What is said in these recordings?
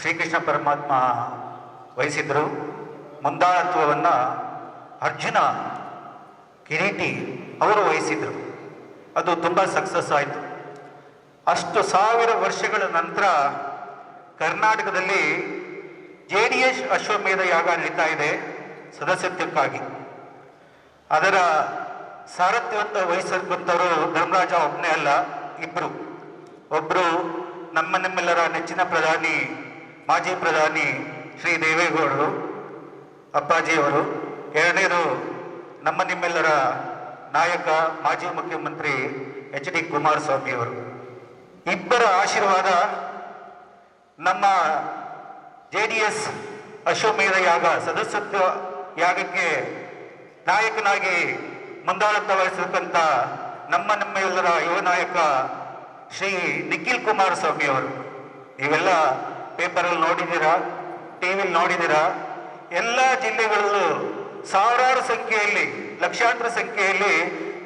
ಶ್ರೀಕೃಷ್ಣ ಪರಮಾತ್ಮ ವಹಿಸಿದ್ರು ಮುಂದಾಳತ್ವವನ್ನು ಅರ್ಜುನ ಕಿರೀಟಿ ಅವರು ವಹಿಸಿದ್ರು ಅದು ತುಂಬ ಸಕ್ಸಸ್ ಆಯಿತು. ಅಷ್ಟು ಸಾವಿರ ವರ್ಷಗಳ ನಂತರ ಕರ್ನಾಟಕದಲ್ಲಿ ಜೆ ಡಿ ಎಸ್ ಅಶ್ವಮೇಧ ಯಾಗ ನಡೀತಾ ಇದೆ ಸದಸ್ಯತ್ವಕ್ಕಾಗಿ. ಅದರ ಸಾರಥ್ಯವಂತ ವಹಿಸಿರುವಂಥವರು ಧರ್ಮರಾಜ ಒಬ್ಬನೇ ಅಲ್ಲ ಇಬ್ಬರು ಒಬ್ಬರು ನಮ್ಮ ನಮ್ಮೆಲ್ಲರ ನೆಚ್ಚಿನ ಪ್ರಧಾನಿ ಮಾಜಿ ಪ್ರಧಾನಿ ಶ್ರೀ ದೇವೇಗೌಡರು, ಅಪ್ಪಾಜಿಯವರು, ಎರಡನೇದು ನಮ್ಮ ನಿಮ್ಮೆಲ್ಲರ ನಾಯಕ, ಮಾಜಿ ಮುಖ್ಯಮಂತ್ರಿ ಎಚ್ ಡಿ ಕುಮಾರಸ್ವಾಮಿಯವರು. ಇಬ್ಬರ ಆಶೀರ್ವಾದ ನಮ್ಮ ಜೆ ಡಿ ಎಸ್ ಅಶ್ವಮೇಧ ಯಾಗ ಸದಸ್ಯತ್ವ ಯಾಗಕ್ಕೆ ನಾಯಕನಾಗಿ ಮುಂದಾಳತ್ವ ವಹಿಸತಕ್ಕಂಥ ನಮ್ಮ ನಮ್ಮೆಲ್ಲರ ಯುವ ನಾಯಕ ಶ್ರೀ ನಿಖಿಲ್ ಕುಮಾರಸ್ವಾಮಿಯವರು. ಇವೆಲ್ಲ ಪೇಪರಲ್ಲಿ ನೋಡಿದ್ದೀರಾ? ಟಿವಿ ವಿಲಿ ನೋಡಿದ್ದೀರಾ? ಎಲ್ಲ ಜಿಲ್ಲೆಗಳಲ್ಲೂ ಸಾವಿರಾರು ಸಂಖ್ಯೆಯಲ್ಲಿ, ಲಕ್ಷಾಂತರ ಸಂಖ್ಯೆಯಲ್ಲಿ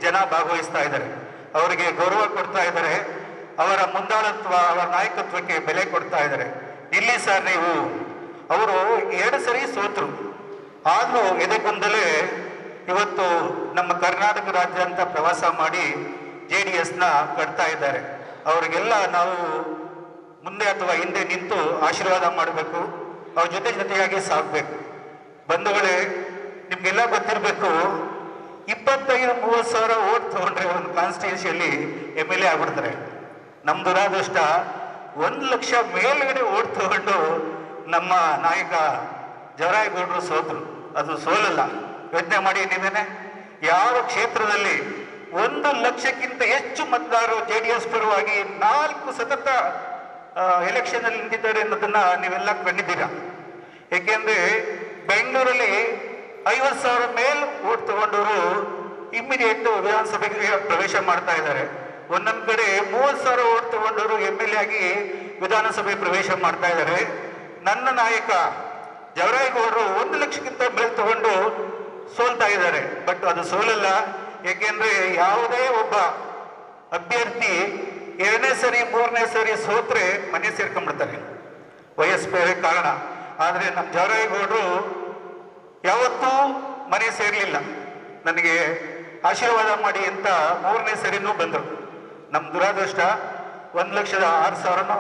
ಜನ ಭಾಗವಹಿಸ್ತಾ ಇದ್ದಾರೆ. ಅವರಿಗೆ ಗೌರವ ಕೊಡ್ತಾ ಇದ್ದಾರೆ. ಅವರ ಮುಂದಾಳತ್ವ, ಅವರ ನಾಯಕತ್ವಕ್ಕೆ ಬೆಲೆ ಕೊಡ್ತಾ ಇದ್ದಾರೆ. ಇಲ್ಲಿ ಸರ್ ನೀವು, ಅವರು ಎರಡು ಸರಿ ಸೋತರು. ಆದರೂ ಇದಕ್ಕೊಂದಲೇ ಇವತ್ತು ನಮ್ಮ ಕರ್ನಾಟಕ ರಾಜ್ಯ ಅಂತ ಪ್ರವಾಸ ಮಾಡಿ ಜೆ ಡಿ ಎಸ್ನ ಕಟ್ತಾ ಇದ್ದಾರೆ. ಅವರಿಗೆಲ್ಲ ನಾವು ಮುಂದೆ ಅಥವಾ ಹಿಂದೆ ನಿಂತು ಆಶೀರ್ವಾದ ಮಾಡಬೇಕು. ಅವ್ರ ಜೊತೆ ಜೊತೆಯಾಗಿ ಸಾಗಬೇಕು. ಬಂಧುಗಳೇ, ನಿಮ್ಗೆಲ್ಲ ಗೊತ್ತಿರಬೇಕು, ಇಪ್ಪತ್ತೈದು ಮೂವತ್ತು ಸಾವಿರ ಓಟ್ ತಗೊಂಡ್ರೆ ಒಂದು ಕಾನ್ಸ್ಟಿಟ್ಯೂನ್ಸಿಯಲ್ಲಿ ಎಂ ಎಲ್ ಎ ಆಗ್ಬಿಡ್ತಾರೆ. ನಮ್ಮ ದುರಾದೃಷ್ಟ, ಒಂದು ಲಕ್ಷ ಮೇಲ್ಗಡೆ ಓಟ್ ತಗೊಂಡು ನಮ್ಮ ನಾಯಕ ಜವರಾಯಗೌಡರು ಸೋತರು. ಅದು ಸೋಲಲ್ಲ. ಯೋಚನೆ ಮಾಡಿ ನೀವೇನೆ. ಯಾವ ಕ್ಷೇತ್ರದಲ್ಲಿ ಒಂದು ಲಕ್ಷಕ್ಕಿಂತ ಹೆಚ್ಚು ಮತದಾರರು ಜೆ ಡಿ ಎಸ್ ಪರವಾಗಿ ನಾಲ್ಕು ಸತತ ಎಲೆಕ್ಷನ್ ಅಲ್ಲಿ ನಿಂತಿದ್ದಾರೆ ಅನ್ನೋದನ್ನ ನೀವೆಲ್ಲ ಕಂಡಿದ್ದೀರಾ ಏಕೆಂದ್ರೆ ಬೆಂಗಳೂರಲ್ಲಿ ಐವತ್ತು ಸಾವಿರ ಮೇಲ್ ಓಟ್ ತಗೊಂಡವರು ಇಮ್ಮಿಡಿಯೇಟ್ ವಿಧಾನಸಭೆಗೆ ಪ್ರವೇಶ ಮಾಡ್ತಾ ಇದ್ದಾರೆ. ಒಂದೊಂದ್ ಕಡೆ ಮೂವತ್ತು ಸಾವಿರ ಓಟ್ ತಗೊಂಡವರು ಎಂ ಎಲ್ ಎ ಆಗಿ ವಿಧಾನಸಭೆ ಪ್ರವೇಶ ಮಾಡ್ತಾ ಇದ್ದಾರೆ. ನನ್ನ ನಾಯಕ ಜವರಾಯಗೌಡರು ಒಂದು ಲಕ್ಷಕ್ಕಿಂತ ಮೇಲ್ ತಗೊಂಡು ಸೋಲ್ತಾ ಇದ್ದಾರೆ. ಬಟ್ ಅದು ಸೋಲಲ್ಲ. ಏಕೆಂದ್ರೆ ಯಾವುದೇ ಒಬ್ಬ ಅಭ್ಯರ್ಥಿ ಎರಡನೇ ಸರಿ, ಮೂರನೇ ಸರಿ ಸೋತ್ರೆ ಮನೆ ಸೇರ್ಕೊಂಡ್ಬಿಡ್ತಾರೆ. ವಯಸ್ಸು ಬೇರೆ ಕಾರಣ. ಆದರೆ ನಮ್ಮ ಜವರಾಯಗೌಡರು ಯಾವತ್ತೂ ಮನೆ ಸೇರಲಿಲ್ಲ. ನನಗೆ ಆಶೀರ್ವಾದ ಮಾಡಿ ಅಂತ ಮೂರನೇ ಸರಿನೂ ಬಂದರು. ನಮ್ಮ ದುರಾದೃಷ್ಟ, ಒಂದು ಲಕ್ಷದ ಆರು ಸಾವಿರನೋ,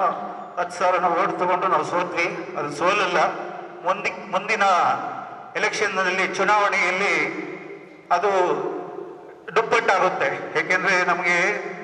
ಹತ್ತು ಸಾವಿರನೋ ಓಟ್ ತಗೊಂಡು ನಾವು ಸೋತ್ವಿ. ಅದು ಸೋಲಲ್ಲ. ಮುಂದಿ, ಮುಂದಿನ ಎಲೆಕ್ಷನ್ನಲ್ಲಿ, ಚುನಾವಣೆಯಲ್ಲಿ ಅದು ದುಪ್ಪಟ್ಟಾಗುತ್ತೆ. ಯಾಕೆಂದ್ರೆ ನಮಗೆ